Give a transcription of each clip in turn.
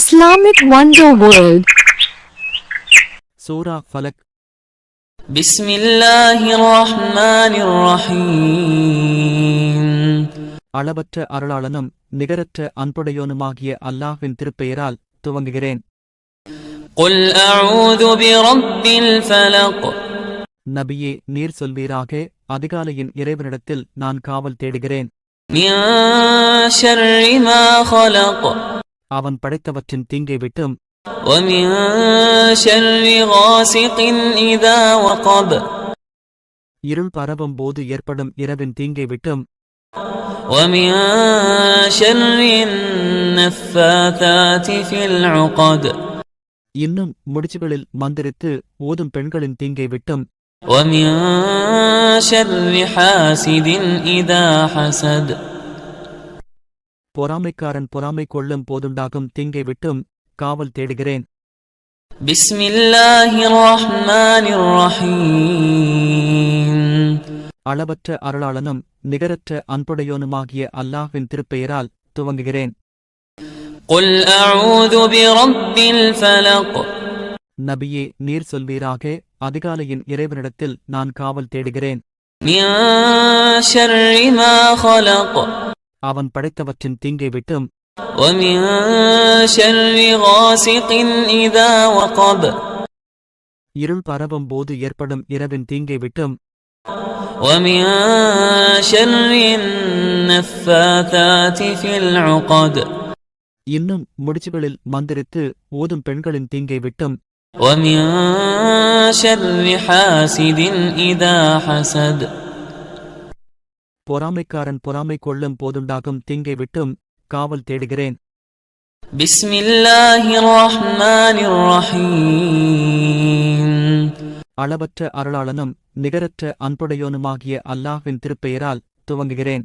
Islamic Wonder World. சூரா ஃபலக் بسم الله الرحمن الرحيم அளவற்ற அருளாளனும் நிகரற்ற அன்புடையோனுமாகிய அல்லாஹ்வின் திருப்பெயரால் துவங்குகிறேன் قل أعوذ برب الفلق நபியே நீர் சொல்வீராக அதிகாலையின் இறைவனிடத்தில் நான் காவல் தேடுகிறேன் من شر ما خلق அவன் படைத்தவற்றின் தீங்கை விட்டும் ومن شر غاسق إذا وقب இருள் பரவும் போது ஏற்படும் இரவின் தீங்கை விட்டும் ومن شر النفاثات في العقد இன்னும் முடிச்சுகளில் மந்திரித்து ஓதும் பெண்களின் தீங்கை விட்டும் ومن شر حاسد إذا حسد பொறாமைக்காரன் பொறாமை கொள்ளும் போதுண்டாகும் திங்கை விட்டும் காவல் தேடுகிறேன். அளவற்ற அருளாளனும் நிகரற்ற அன்புடையோனுமாகிய அல்லாஹின் திருப்பெயரால் துவங்குகிறேன். நபியே நீர் சொல்வீராக அதிகாலையின் இறைவனிடத்தில் நான் காவல் தேடுகிறேன். من شر ما خلق அவன் படைத்தவற்றின் தீங்கை விட்டும் ومن شر غاسق إذا وقب இருள் பரவும் போது ஏற்படும் இரவின் தீங்கை விட்டும் ومن شر النفاثات في العقد இன்னும் முடிச்சுகளில் மந்திரித்து ஓதும் பெண்களின் தீங்கை விட்டும் ومن شر حاسد إذا حسد பொறாமைக்காரன் பொறாமை கொள்ளும் போதுண்டாகும் திங்கை விட்டும் காவல் தேடுகிறேன். அளவற்ற அருளாளனும் நிகரற்ற அன்புடையோனுமாகிய அல்லாஹ்வின் திருப்பெயரால் துவங்குகிறேன்.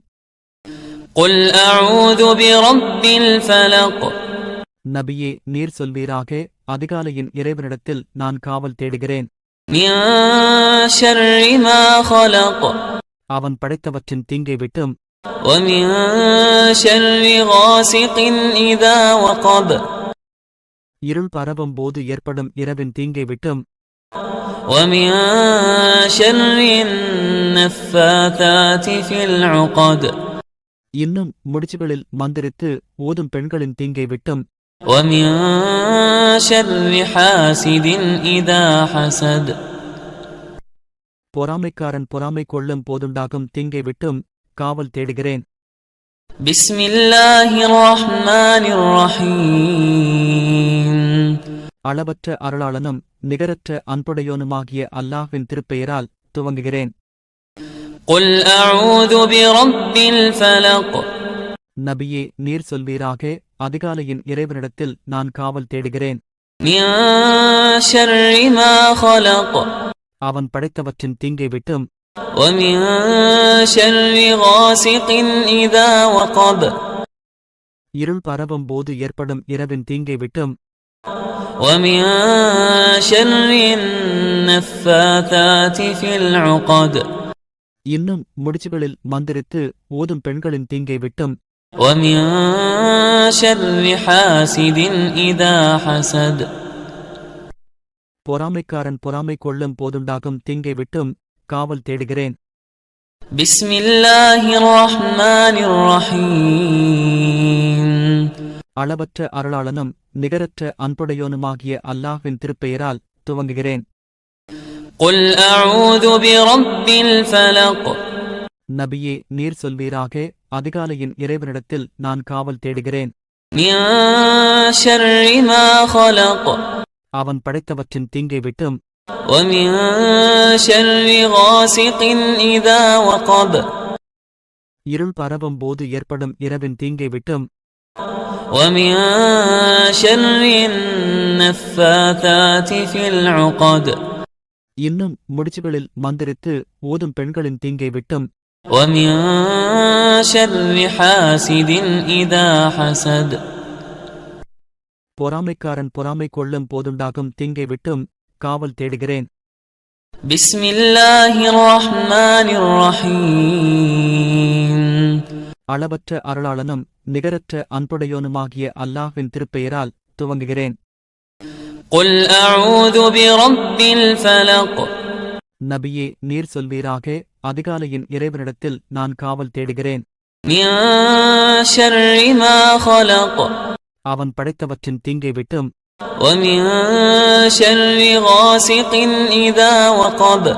நபியே நீர் சொல்வீராக அதிகாலையின் இறைவனிடத்தில் நான் காவல் தேடுகிறேன். من شر ما خلق அவன் படைத்தவற்றின் தீங்கை விட்டும் ومن شر غاسق إذا وقب இருள் பரவும் போது ஏற்படும் இரவின் தீங்கை விட்டும் ومن شر النفاثات في العقد இன்னும் முடிச்சுகளில் மந்திரித்து ஓதும் பெண்களின் தீங்கை விட்டும் ومن شر حاسد إذا حسد பொறாமைக்காரன் பொறாமை கொள்ளும் போதுண்டாகும் தீங்கை விட்டும் காவல் தேடுகிறேன். அளவற்ற அருளாளனும் நிகரற்ற அன்புடையோனுமாகிய அல்லாஹ்வின் திருப்பெயரால் துவங்குகிறேன். நபியே நீர் சொல்வீராக அதிகாலையின் இறைவனிடத்தில் நான் காவல் தேடுகிறேன். من شر ما خلق அவன் படைத்தவற்றின் தீங்கை விட்டும் ومن شر غاسق إذا وقب இருள் பரவும் போது ஏற்படும் இரவின் தீங்கை விட்டும் ومن شر النفاثات في العقد இன்னும் முடிச்சுகளில் மந்திரித்து ஓதும் பெண்களின் தீங்கை விட்டும் ومن شر حاسد إذا حسد பொறாமைக்காரன் பொறாமை கொள்ளும் போதுண்டாகும் தீங்கை விட்டும் காவல் தேடுகிறேன். அளவற்ற அருளாளனும் நிகரற்ற அன்புடையோனுமாகிய அல்லாஹின் திருப்பெயரால் துவங்குகிறேன். நபியே நீர் சொல்வீராக அதிகாலையின் இறைவனிடத்தில் நான் காவல் தேடுகிறேன். من شر ما خلق அவன் படைத்தவற்றின் தீங்கை விட்டும் ومن شر غاسق إذا وقب இருள் பரவும் போது ஏற்படும் இரவின் தீங்கை விட்டும் ومن شر النفاثات في العقد இன்னும் முடிச்சுகளில் மந்திரித்து ஓதும் பெண்களின் தீங்கை விட்டும் ومن شر حاسد إذا حسد பொறாமைக்காரன் பொறாமை கொள்ளும் போதுண்டாகும் திங்கை விட்டும் காவல் தேடுகிறேன். அளவற்ற அருளாளனும் நிகரற்ற அன்புடையோனுமாகிய அல்லாஹின் திருப்பெயரால் துவங்குகிறேன். நபியே நீர் சொல்வீராக அதிகாலையின் இறைவனிடத்தில் நான் காவல் தேடுகிறேன். من شر ما خلق அவன் படைத்தவற்றின் தீங்கை விட்டும் ومن شر غاسق إذا وقب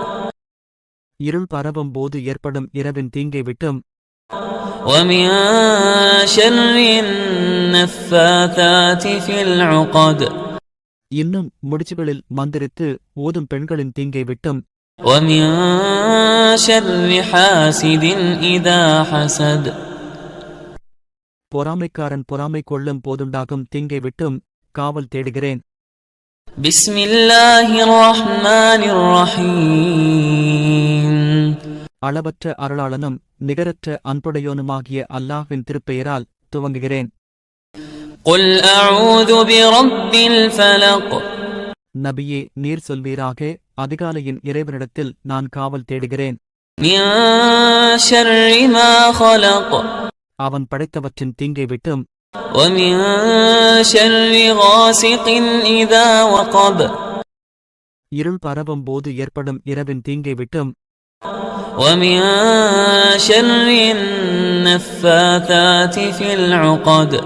இருள் பரவும் போது ஏற்படும் இரவின் தீங்கை விட்டும் ومن شر النفاثات في العقد இன்னும் முடிச்சுகளில் மந்திரித்து ஓதும் பெண்களின் தீங்கை விட்டும் ومن شر حاسد إذا حسد பொறாமைக்காரன் பொறாமை கொள்ளும் போதுண்டாகும் திங்கை விட்டும் காவல் தேடுகிறேன். அளவற்ற அருளாளனும் நிகரற்ற அன்புடையோனுமாகிய அல்லாஹ்வின் திருப்பெயரால் துவங்குகிறேன். நபியே நீர் சொல்வீராக அதிகாலையின் இறைவனிடத்தில் நான் காவல் தேடுகிறேன். من شر ما خلق அவன் படைத்தவற்றின் தீங்கை விட்டும் ومن شر غاسق إذا وقب இருள் பரவும் போது ஏற்படும் இரவின் தீங்கை விட்டும் ومن شر النفاثات في العقد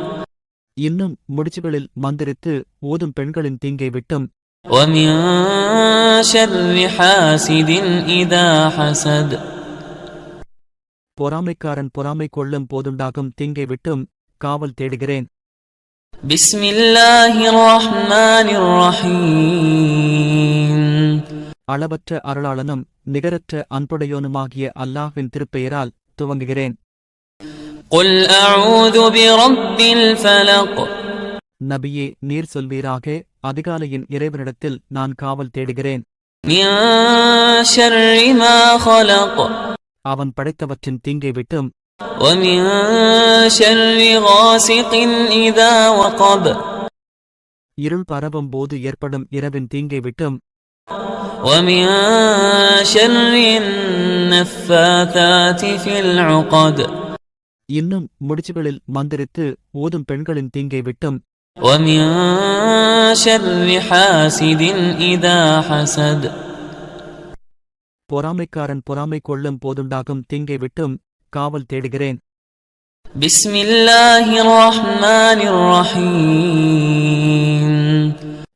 இன்னும் முடிச்சுகளில் மந்திரித்து ஓதும் பெண்களின் தீங்கை விட்டும் ومن شر حاسد إذا حسد பொறாமைக்காரன் பொறாமை கொள்ளும் போதுண்டாகும் திங்கை விட்டும் காவல் தேடுகிறேன். அளவற்ற அருளாளனும் நிகரற்ற அன்புடையோனுமாகிய அல்லாஹ்வின் திருப்பெயரால் துவங்குகிறேன். நபியே நீர் சொல்வீராக அதிகாலையின் இறைவனிடத்தில் நான் காவல் தேடுகிறேன். من شر ما خلق அவன் படைத்தவற்றின் தீங்கை விட்டும் ومن شر غاسق إذا وقب இருள் பரவும் போது ஏற்படும் இரவின் தீங்கை விட்டும் ومن شر النفاثات في العقد இன்னும் முடிச்சுகளில் மந்திரித்து ஓதும் பெண்களின் தீங்கை விட்டும் ومن شر حاسد إذا حسد பொறாமைக்காரன் பொறாமை கொள்ளும் போதுண்டாகும் தீங்கை விட்டும் காவல் தேடுகிறேன்.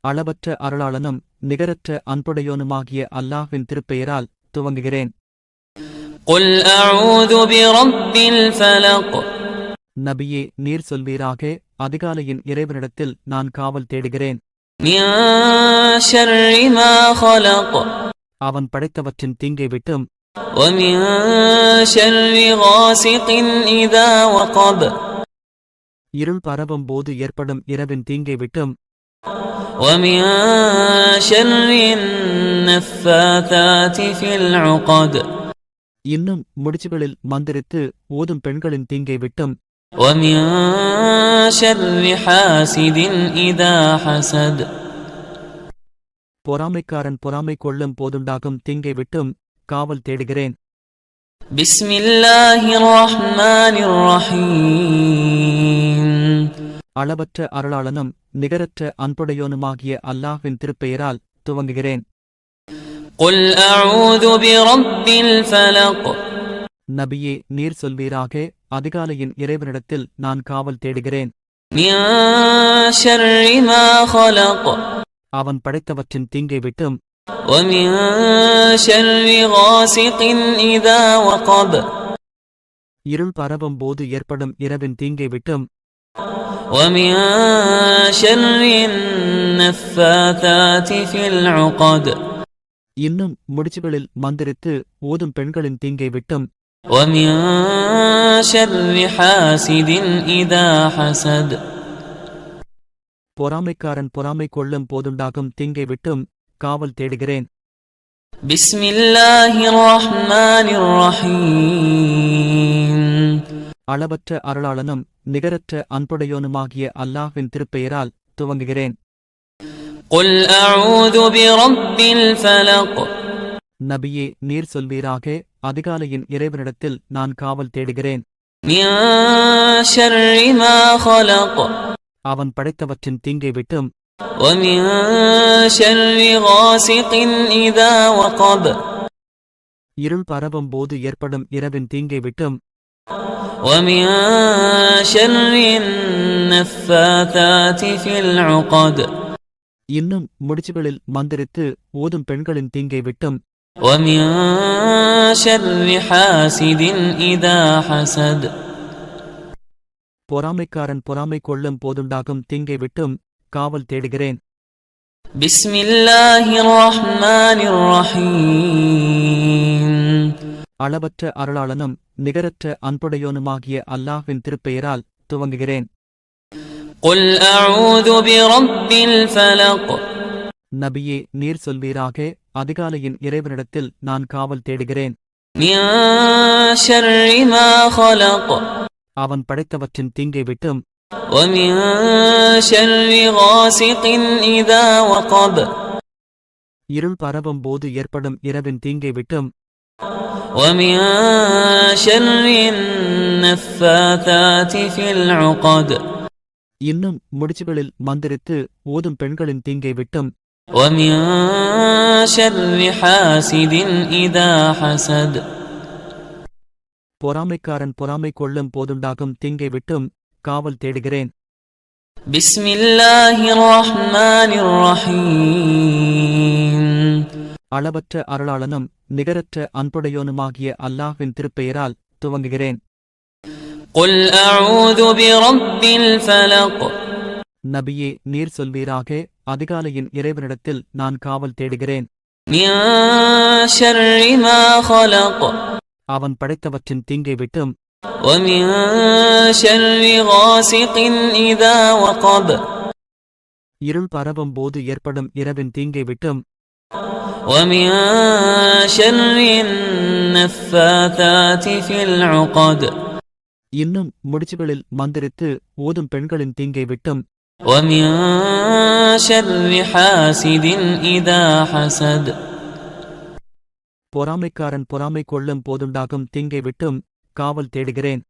அளவற்ற அருளாளனும் நிகரற்ற அன்புடையோனுமாகிய அல்லாஹின் திருப்பெயரால் துவங்குகிறேன். நபியே நீர் சொல்வீராக அதிகாலையின் இறைவனிடத்தில் நான் காவல் தேடுகிறேன். من شر ما خلق அவன் படைத்தவற்றின் தீங்கை விட்டும் ومن شر غاسق إذا وقب இருள் பரவும் போது ஏற்படும் இரவின் தீங்கை விட்டும் ومن شر النفاثات في العقد இன்னும் முடிச்சுகளில் மந்திரித்து ஓதும் பெண்களின் தீங்கை விட்டும் ومن شر حاسد إذا حسد பொறாமைக்காரன் பொறாமை கொள்ளும் போதுண்டாகும் திங்கை விட்டும் காவல் தேடுகிறேன். அளவற்ற அருளாளனும் நிகரற்ற அன்புடையோனுமாகிய அல்லாஹின் திருப்பெயரால் துவங்குகிறேன். நபியே நீர் சொல்வீராக அதிகாலையின் இறைவனிடத்தில் நான் காவல் தேடுகிறேன். من شر ما خلق அவன் படைத்தவற்றின் தீங்கை விட்டும் ومن شر غاسق إذا وقب இருள் பரவும் போது ஏற்படும் இரவின் தீங்கை விட்டும் ومن شر النفاثات في العقد இன்னும் முடிச்சுகளில் மந்திரித்து ஓதும் பெண்களின் தீங்கை விட்டும் ومن شر حاسد إذا حسد பொறாமைக்காரன் பொறாமை கொள்ளும் போதுண்டாகும் திங்கை விட்டும் காவல் தேடுகிறேன். அளவற்ற அருளாளனும் நிகரற்ற அன்புடையோனுமாகிய அல்லாஹின் திருப்பெயரால் துவங்குகிறேன். நபியே நீர் சொல்வீராக அதிகாலையின் இறைவனிடத்தில் நான் காவல் தேடுகிறேன். من شر ما خلق அவன் படைத்தவற்றின் தீங்கை விட்டும் ومن شر غاسق إذا وقب இருள் பரவும் போது ஏற்படும் இரவின் தீங்கை விட்டும் ومن شر النفاثات في العقد இன்னும் முடிச்சுகளில் மந்திரித்து ஓதும் பெண்களின் தீங்கை விட்டும் ومن شر حاسد إذا حسد பொறாமைக்காரன் பொறாமை கொள்ளும் போதுண்டாகும் திங்கை விட்டும் காவல் தேடுகிறேன். அளவற்ற அருளாளனும் நிகரற்ற அன்புடையோனுமாகிய அல்லாஹின் திருப்பெயரால் துவங்குகிறேன். நபியே நீர் சொல்வீராக அதிகாலையின் இறைவனிடத்தில் நான் காவல் தேடுகிறேன். من شر ما خلق அவன் படைத்தவற்றின் தீங்கை விட்டும் ومن شر غاسق إذا وقب இருள் பரவும் போது ஏற்படும் இரவின் தீங்கை விட்டும் ومن شر النفاثات في العقد இன்னும் முடிச்சுகளில் மந்திரித்து ஓதும் பெண்களின் தீங்கை விட்டும் ومن شر حاسد إذا حسد பொறாமைக்காரன் பொறாமை கொள்ளும் போதுண்டாகும் திங்கை விட்டும் காவல் தேடுகிறேன். அளவற்ற அருளாளனும் நிகரற்ற அன்புடையோனுமாகிய அல்லாஹ்வின் திருப்பெயரால் துவங்குகிறேன். நபியே நீர் சொல்வீராக அதிகாலையின் இறைவனிடத்தில் நான் காவல் தேடுகிறேன். من شر ما خلق அவன் படைத்தவற்றின் தீங்கை விட்டும் ومن شر غاسق إذا وقب இருள் பரவும் போது ஏற்படும் இரவின் தீங்கை விட்டும் ومن شر النفاثات في العقد இன்னும் முடிச்சுகளில் மந்திரித்து ஓதும் பெண்களின் தீங்கை விட்டும் ومن شر حاسد إذا حسد பொறாமைக்காரன் பொறாமை கொள்ளும் போதுண்டாகும் தீங்கை விட்டும் காவல் தேடுகிறேன்.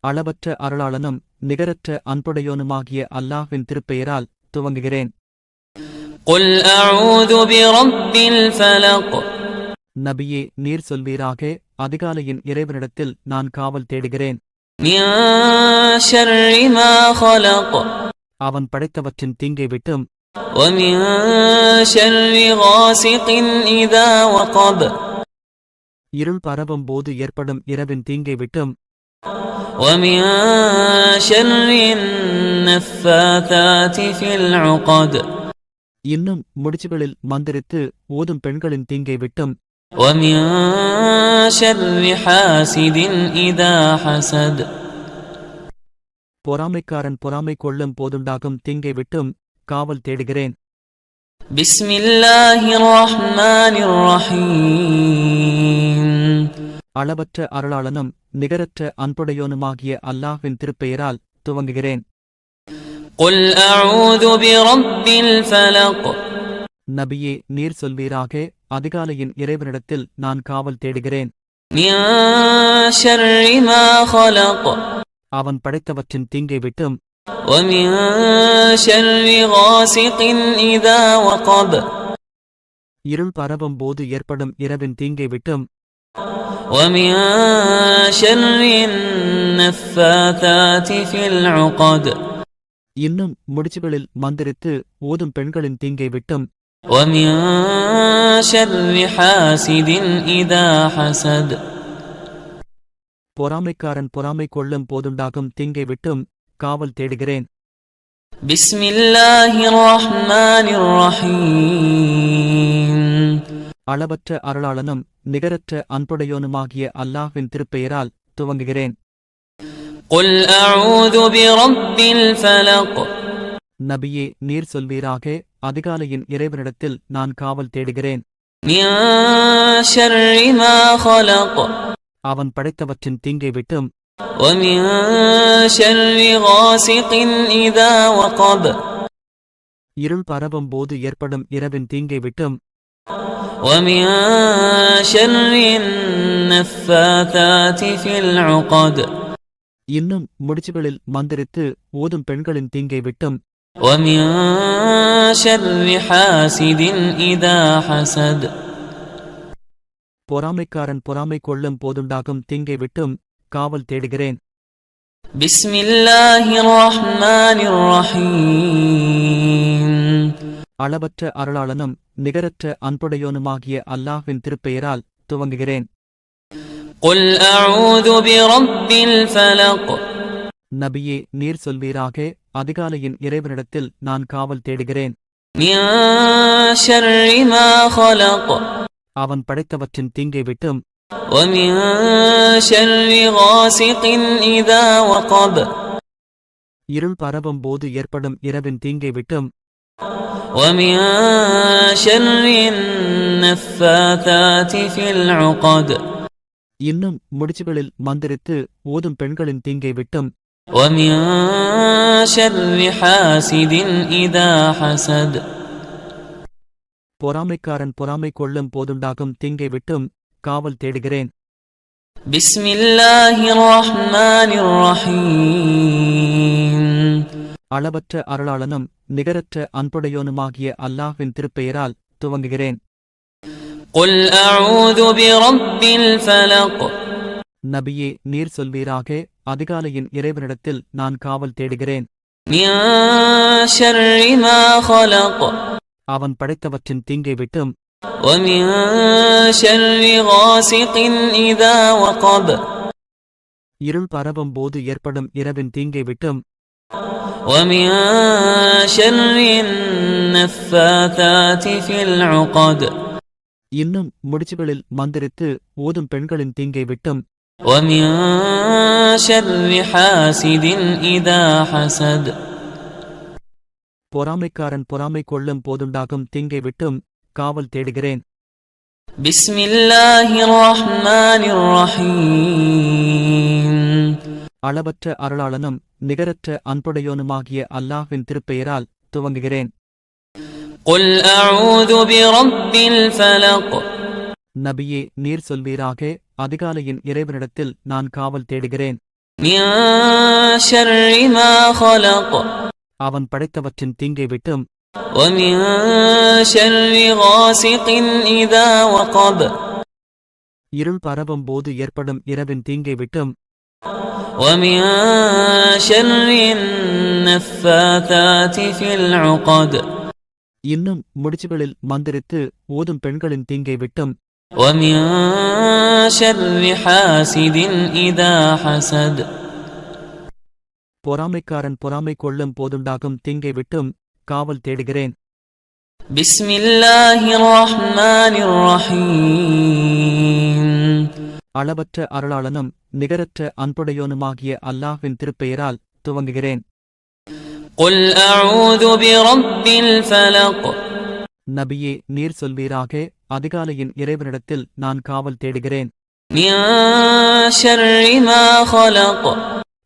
அளவற்ற அருளாளனும் நிகரற்ற அன்புடையோனுமாகிய அல்லாஹ்வின் திருப்பெயரால் துவங்குகிறேன். நபியே நீர் சொல்வீராக அதிகாலையின் இறைவனிடத்தில் நான் காவல் தேடுகிறேன். من شر ما خلق அவன் படைத்தவற்றின் தீங்கை விட்டும் ومن شر غاسق إذا وقب இருள் பரவும் போது ஏற்படும் இரவின் தீங்கை விட்டும் ومن شر النفاثات في العقد இன்னும் முடிச்சுகளில் மந்திரித்து ஓதும் பெண்களின் தீங்கை விட்டும் ومن شر حاسد إذا حسد பொறாமைக்காரன் பொறாமை கொள்ளும் போதுண்டாகும் திங்கை விட்டும் காவல் தேடுகிறேன். அளவற்ற அருளாளனும் நிகரற்ற அன்புடையோனுமாகிய அல்லாஹ்வின் திருப்பெயரால் துவங்குகிறேன். நபியே நீர் சொல்வீராக அதிகாலையின் இறைவனிடத்தில் நான் காவல் தேடுகிறேன். من شر ما خلق அவன் படைத்தவற்றின் தீங்கை விட்டும் ومن شر غاسق إذا وقب இருள் பரவும் போது ஏற்படும் இரவின் தீங்கை விட்டும் ومن شر النفاثات في العقد இன்னும் முடிச்சுகளில் மந்திரித்து ஓதும் பெண்களின் தீங்கை விட்டும் ومن شر حاسد إذا حسد பொறாமைக்காரன் பொறாமை கொள்ளும் போதுண்டாகும் திங்கை விட்டும் காவல் தேடுகிறேன். அளவற்ற அருளாளனும் நிகரற்ற அன்புடையோனுமாகிய அல்லாஹ்வின் திருப்பெயரால் துவங்குகிறேன். நபியே நீர் சொல்வீராக அதிகாலையின் இறைவனிடத்தில் நான் காவல் தேடுகிறேன். من شر ما خلق அவன் படைத்தவற்றின் தீங்கை விட்டும் ومن شر غاسق إذا وقب இருள் பரவும் போது ஏற்படும் இரவின் தீங்கை விட்டும் ومن شر النفاثات في العقد இன்னும் முடிச்சுகளில் மந்திரித்து ஓதும் பெண்களின் தீங்கை விட்டும் ومن شر حاسد إذا حسد பொறாமைக்காரன் பொறாமை கொள்ளும் போதுண்டாகும் திங்கை விட்டும் காவல் தேடுகிறேன். அளவற்ற அருளாளனும் நிகரற்ற அன்புடையோனுமாகிய அல்லாஹ்வின் திருப்பெயரால் துவங்குகிறேன். நபியே நீர் சொல்வீராக அதிகாலையின் இறைவனிடத்தில் நான் காவல் தேடுகிறேன். من شر ما خلق அவன் படைத்தவற்றின் தீங்கை விட்டும் ومن شر غاسق إذا وقب இருள் பரவும் போது ஏற்படும் இரவின் தீங்கை விட்டும் ومن شر النفاثات في العقد இன்னும் முடிச்சுகளில் மந்திரித்து ஓதும் பெண்களின் தீங்கை விட்டும் ومن شر حاسد إذا حسد பொறாமைக்காரன் பொறாமை கொள்ளும் போதுண்டாகும் திங்கை விட்டும் காவல் தேடுகிறேன். அளவற்ற அருளாளனும் நிகரற்ற அன்புடையோனுமாகிய அல்லாஹ்வின் திருப்பெயரால் துவங்குகிறேன். நபியே நீர் சொல்வீராக அதிகாலையின் இறைவனிடத்தில் நான் காவல் தேடுகிறேன். من شر ما خلق அவன் படைத்தவற்றின் தீங்கை விட்டும் ومن شر غاسق إذا وقب இருள் பரவும் போது ஏற்படும் இரவின் தீங்கை விட்டும் ومن شر النفاثات في العقد இன்னும் முடிச்சுகளில் மந்திரித்து ஓதும் பெண்களின் தீங்கை விட்டும் ومن شر حاسد إذا حسد பொறாமைக்காரன் பொறாமை கொள்ளும் போதுண்டாகும் தீங்கை விட்டும் காவல் தேடுகிறேன். அளவற்ற அருளாளனும் நிகரற்ற அன்புடையோனுமாகிய அல்லாஹின் திருப்பெயரால் துவங்குகிறேன். நபியே நீர் சொல்வீராக அதிகாலையின் இறைவனிடத்தில் நான் காவல் தேடுகிறேன். من شر ما خلق அவன் படைத்தவற்றின் தீங்கை விட்டும் ومن شر غاسق إذا وقب இருள் பரவும் போது ஏற்படும் இரவின் தீங்கை விட்டும் ومن شر النفاثات في العقد இன்னும் முடிச்சுகளில் மந்திரித்து ஓதும் பெண்களின் தீங்கை விட்டும் ومن شر حاسد إذا حسد பொறாமைக்காரன் பொறாமை கொள்ளும் போதுண்டாகும் தீங்கை விட்டும் காவல் தேடுகிறேன். அளவற்ற அருளாளனும் நிகரற்ற அன்புடையோனுமாகிய அல்லாஹின் திருப்பெயரால் துவங்குகிறேன். நபியே நீர் சொல்வீராக அதிகாலையின் இறைவனிடத்தில் நான் காவல் தேடுகிறேன்.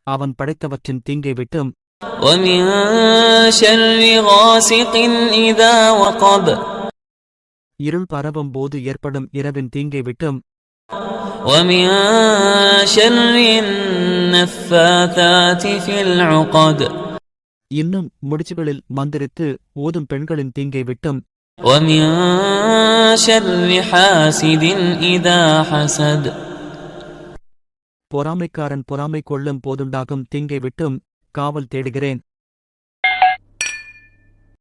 من شر ما خلق அவன் படைத்தவற்றின் தீங்கை விட்டும் ومن شر غاسق إذا وقب இருள் பரவும் போது ஏற்படும் இரவின் தீங்கை விட்டும் ومن شر النفاثات في العقد இன்னும் முடிச்சுகளில் மந்திரித்து ஓதும் பெண்களின் தீங்கை விட்டும் ومن شر حاسد إذا حسد பொறாமைக்காரன் பொறாமை கொள்ளும் போதுண்டாகும் தீங்கை விட்டும் காவல் தேடுகிறேன்.